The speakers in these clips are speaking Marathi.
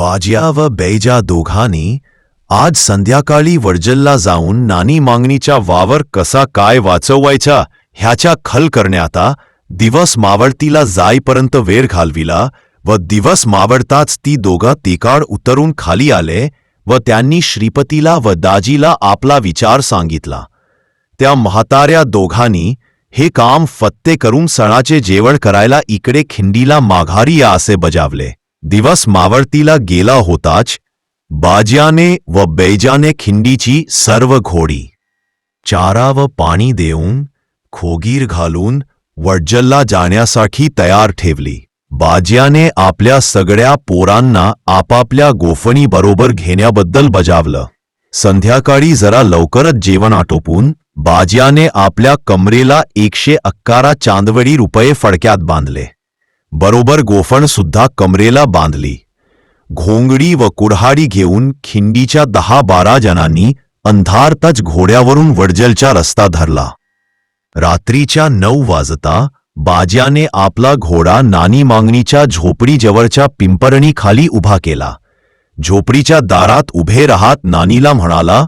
बाज्या व बैजा दोघांनी आज संध्याकाळी वडजलला जाऊन नानी मागणीच्या वावर कसा काय वाचवायचा ह्याच्या खल करण्याता दिवस मावळतीला जाईपर्यंत वेर घालविला व दिवस मावळताच ती दोघं तिकाड उतरून खाली आले व त्यांनी श्रीपतीला व दाजीला आपला विचार सांगितला. त्या म्हाताऱ्या दोघांनी हे काम फत्ते करून सणाचे जेवण करायला इकडे खिंडीला माघारी या असे बजावले. दिवस मावळतीला गेला होताच बाज्याने व बैजाने खिंडीची सर्व घोडी चारा व पाणी देऊन खोगीर घालून वडजलला जाण्यासाठी तयार ठेवली. बाज्याने आपल्या सगळ्या पोरांना आपापल्या गोफणी बरोबर घेण्याबद्दल बजावलं. संध्याकाळी जरा लवकरच जेवण आटोपून बाज्याने आपल्या कमरेला एकशे अक्कारा चांदवडी रुपये फडक्यात बांधले. बरोबर गोफण सुद्धा कमरेला बांधली. घोंगडी व कुऱ्हाडी घेऊन खिंडीच्या दहा बारा जणांनी अंधारताच घोड्यावरून वडजलचा रस्ता धरला. रात्रीच्या नऊ वाजता बाज्याने आपला घोडा नानी मागणीच्या झोपडीजवळच्या पिंपरणी खाली उभा केला. झोपडीच्या दारात उभे राहत नानीला म्हणाला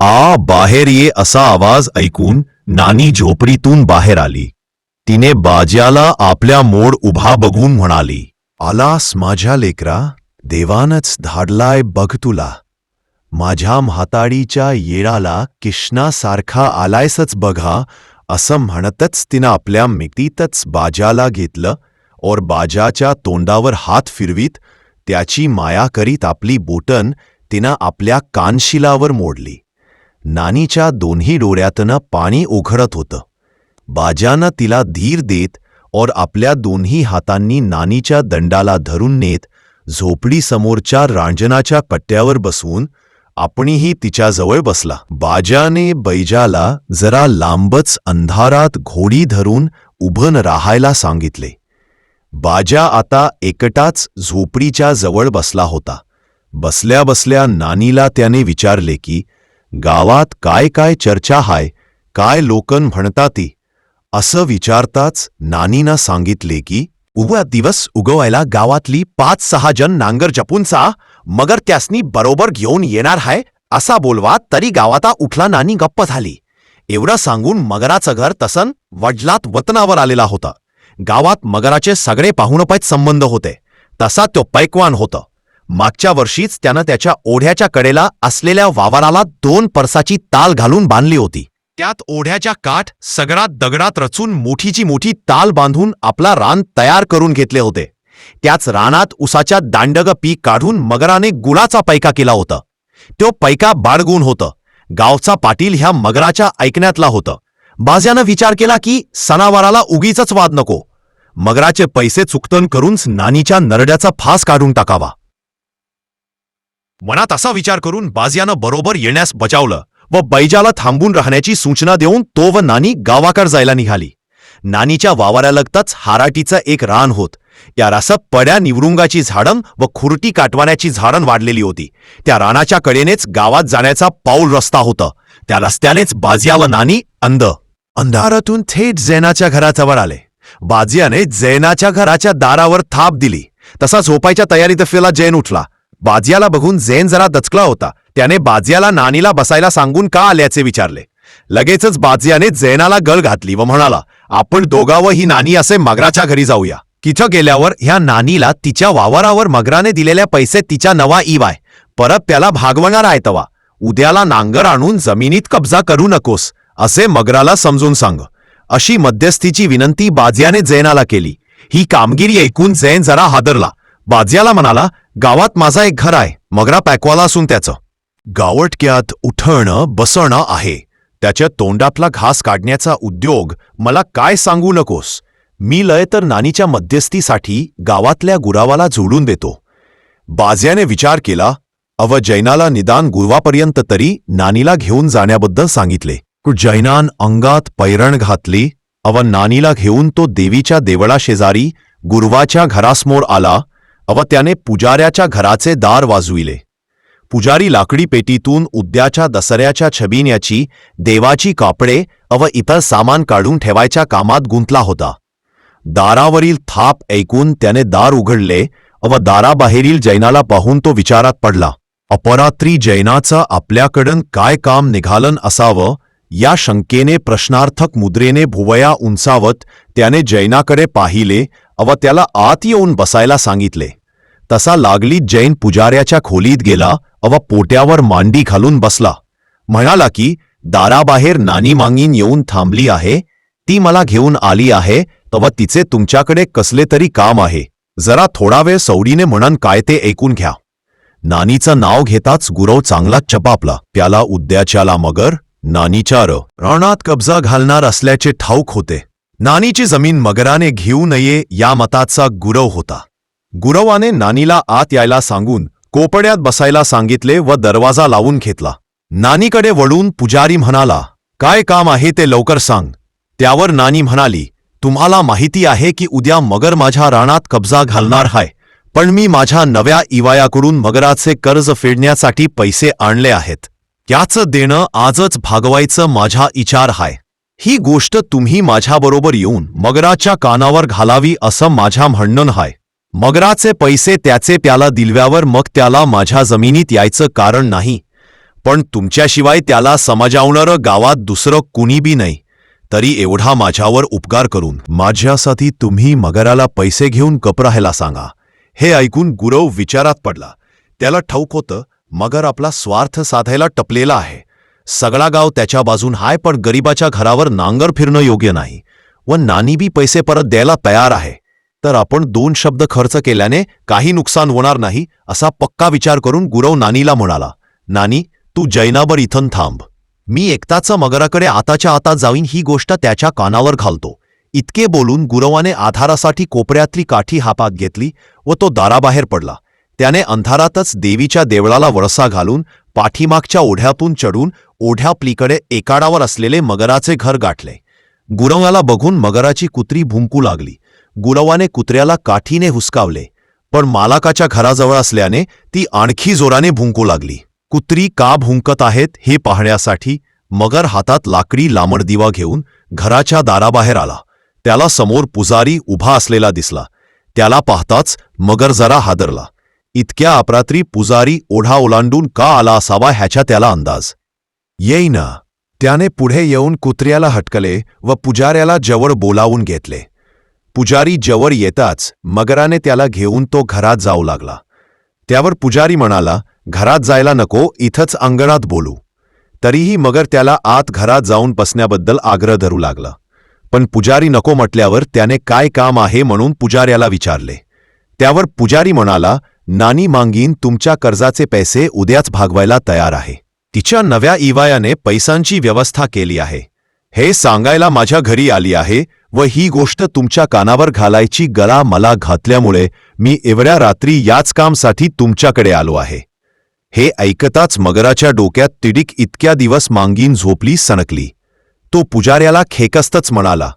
आ बाहेर ये असा आवाज ऐकून नानी झोपडीतून बाहेर आली. तिने बाज्याला आपल्या मोड उभा बघून म्हणाली आलास माझ्या लेकरा देवानच धाडलाय बघ तुला. माझ्या म्हाताडीच्या येळाला किष्णासारखा आलायसच बघा असं म्हणतच तिनं आपल्या मितीतच बाजाला घेतलं और बाजाच्या तोंडावर हात फिरवीत त्याची माया करीत आपली बोटन तिनं आपल्या कानशिलावर मोडली. नानीच्या दोन्ही डोळ्यातनं पाणी ओघळत होतं. बाजानं तिला धीर देत और आपल्या दोन्ही हातांनी नानीच्या दंडाला धरून नेत झोपडीसमोरच्या रांजनाच्या पट्ट्यावर बसवून आपणही तिच्याजवळ बसला. बाजाने बैजाला जरा लांबच अंधारात घोडी धरून उभं राहायला सांगितले. बाजा आता एकटाच झोपडीच्या जवळ बसला होता. बसल्या बसल्या नानीला त्याने विचारले की गावात काय काय चर्चा हाय? काय लोकन म्हणताती? असं विचारताच नानीनं सांगितले की उभा दिवस उगवायला गावातली पाच सहा जण नांगर जपूनचा मगर त्यासनी बरोबर घेऊन येणार हाय असा बोलवा तरी गावाता उठला नानी गप्प झाली. एवढं सांगून मगराचं घर तसन वडलात वतनावर आलेला होता. गावात मगराचे सगळे पाहुणपायत संबंध होते. तसा तो पैकवान होतं. मागच्या वर्षीच त्यानं त्याच्या ओढ्याच्या कडेला असलेल्या वावराला दोन परसाची ताल घालून बांधली होती. त्यात ओढ्याच्या काठ सगळात दगडात रचून मोठीची मोठी ताल बांधून आपला रान तयार करून घेतले होते. त्याच रानात उसाच्या दांडग पीक काढून मगराने गुळाचा पैका केला होता. तो पैका बाळगून होतं. गावचा पाटील ह्या मगराच्या ऐकण्यातला होतं. बाज्यानं विचार केला की सणावाराला उगीच वाद नको. मगराचे पैसे चुकतन करून नानीच्या नरड्याचा फास काढून टाकावा. मनात असा विचार करून बाजियानं बरोबर येण्यास बजावलं. व बैजाला थांबून राहण्याची सूचना देऊन तो व नानी गावाकार जायला निघाली. नानीच्या वावरालगतच हाराटीचं एक रान होत. या रासात पड्या निवरुंगाची झाडं व खुरटी काटवाण्याची झाडं वाढलेली होती. त्या रानाच्या कडेनेच गावात जाण्याचा पाऊल रस्ता होता. त्या रस्त्यानेच बाजिया व नानी अंध अंधारातून थेट जैनाच्या घराजवळ आले. बाजियाने जैनाच्या घराच्या दारावर थाप दिली. तसा झोपायच्या तयारीत फेला जैन उठला. बाजियाला बघून जैन जरा दचकला होता. त्याने बाजियाला नानीला बसायला सांगून का आल्याचे विचारले? लगेचच बाजियाने जैनाला गळ घातली व म्हणाला आपण दोघावं ही नानी असे मगराच्या घरी जाऊया. तिथं गेल्यावर ह्या नानीला तिच्या वावरावर मगराने दिलेल्या पैसे तिच्या नवा इवाय परत त्याला भागवणार आहे तवा. उद्याला नांगर आणून जमिनीत कब्जा करू नकोस असे मगराला समजून सांग. अशी मध्यस्थीची विनंती बाजियाने जैनाला केली. ही कामगिरी ऐकून जैन जरा हादरला. बाजियाला म्हणाला गावात माझा एक घर आहे मगरा पॅकवाला असून त्याचं. गावटक्यात उठणं बसणं आहे. त्याच्या तोंडातला घास काढण्याचा उद्योग मला काय सांगू नकोस. मी लय तर नानीच्या मध्यस्थीसाठी गावातल्या गुरावाला झोडून देतो. बाज्याने विचार केला. अव जैनाला निदान गुरुवापर्यंत तरी नानीला घेऊन जाण्याबद्दल सांगितले. जैनान अंगात पैरण घातली. अव नानीला घेऊन तो देवीच्या देवळाशेजारी गुरवाच्या गुरुवाच्या घरासमोर आला. अव त्याने पुजाऱ्याच्या घराचे दार वाजविले. पुजारी लाकडी पेटीतून उद्याच्या दसऱ्याच्या छबिन्याची देवाची कापडे अव इतर सामान काढून ठेवायच्या कामात गुंतला होता. दारावरील थाप ऐकून त्याने दार उघडले व दाराबाहेरील जैनाला पाहून तो विचारात पडला अपरात्री जैनाचं आपल्याकडून काय काम निघालन असावं या शंकेने प्रश्नार्थक मुद्रेने भुवया उंचावत त्याने जैनाकडे पाहिले व त्याला आत येऊन बसायला सांगितले. तसा लागली जैन पुजाऱ्याच्या खोलीत गेला व पोट्यावर मांडी घालून बसला. म्हणाला की दाराबाहेर नानी मांगीन येऊन थांबली आहे ती मला घेऊन आली आहे तव तिचे तुमच्याकडे कसले तरी काम आहे. जरा थोडा वेळ सवडीने म्हणन काय ते ऐकून घ्या. नानीचं नाव घेताच गुरव चांगलाच चपापला. त्याला उद्याच्याला मगर नानीच्या रणात कब्जा घालणार असल्याचे ठाऊक होते. नानीची जमीन मगराने घेऊ नये या मताचा गुरव होता. गुरवाने नानीला आत यायला सांगून कोपड्यात बसायला सांगितले व दरवाजा लावून घेतला. नानीकडे वळून पुजारी म्हणाला काय काम आहे ते लवकर सांग. त्यावर नानी म्हणाली तुम्हाला माहिती आहे की उद्या मगर माझ्या राणात कब्जा घालणार हाय पण मी माझ्या नव्या इवायाकडून मगराचे कर्ज फेडण्यासाठी पैसे आणले आहेत. त्याचं देणं आजच भागवायचं माझा इचार हाय. ही गोष्ट तुम्ही माझ्याबरोबर येऊन मगराच्या कानावर घालावी असं माझ्या म्हणणं हाय. मगराचे पैसे त्याचे त्याला दिलव्यावर मग त्याला माझ्या जमिनीत यायचं कारण नाही. पण तुमच्याशिवाय त्याला समजावणारं गावात दुसरं कुणीबी नाही. तरी एवढा माझ्यावर उपकार करून माझ्यासाठी तुम्ही मगराला पैसे घेऊन कपराहायला सांगा. हे ऐकून गुरव विचारात पडला. त्याला ठाऊक होतं मगर आपला स्वार्थ साधायला टपलेला आहे. सगळा गाव त्याच्या बाजून हाय पण गरिबाच्या घरावर नांगर फिरणं योग्य नाही. व नानीबी पैसे परत द्यायला तयार आहे. तर आपण दोन शब्द खर्च केल्याने काही नुकसान होणार नाही असा पक्का विचार करून गुरव नानीला म्हणाला नानी तू जैनाबर इथन थांब. मी एकताचा मगराकडे आताच्या आता जाईन ही गोष्ट त्याच्या कानावर घालतो. इतके बोलून गुरवाने आधारासाठी कोपऱ्यातली काठी हातात घेतली व तो दाराबाहेर पडला. त्याने अंधारातच देवीच्या देवळाला वळसा घालून पाठीमागच्या ओढ्यातून चढून ओढ्यापलीकडे एकाडावर असलेले मगराचे घर गाठले. गुरवाला बघून मगराची कुत्री भुंकू लागली. गुलवाने कुत्र्याला काठीने हुसकावले पण मालकाच्या घराजवळ असल्याने ती आणखी जोराने भुंकू लागली. कुत्री का भुंकत आहेत हे पाहण्यासाठी मगर हातात लाकडी लांबडदिवा घेऊन घराच्या दाराबाहेर आला. त्याला समोर पुजारी उभा असलेला दिसला. त्याला पाहताच मगर जरा हादरला. इतक्या अपरात्री पुजारी ओढा ओलांडून का आला असावा ह्याच्या त्याला अंदाज. येईना. त्याने पुढे येऊन कुत्र्याला हटकले व पुजाऱ्याला जवळ बोलावून घेतले. पुजारी जवळ येताच मगराने त्याला घेऊन तो घरात जाऊ लागला. त्यावर पुजारी म्हणाला घरात जायला नको इथंच अंगणात बोलू. तरीही मगर त्याला आत घरात जाऊन बसण्याबद्दल आग्रह धरू लागला. पण पुजारी नको म्हटल्यावर त्याने काय काम आहे म्हणून पुजाऱ्याला विचारले. त्यावर पुजारी म्हणाला नानी मांगीन तुमच्या कर्जाचे पैसे उद्याच भागवायला तयार आहे. तिच्या नव्या इवायाने पैशांची व्यवस्था केली आहे. हे सांगायला माझ्या घरी आली आहे व ही गोष्ट तुमच्या कानावर घालायची गळा मला घातल्यामुळे मी एवढ्या रात्री याच कामसाठी तुमच्याकडे आलो आहे. हे ऐकताच मगराच्या डोक्यात तिडीक इतक्या दिवस मांगीन झोपली सणकली. तो पुजाऱ्याला खेकस्तच म्हणाला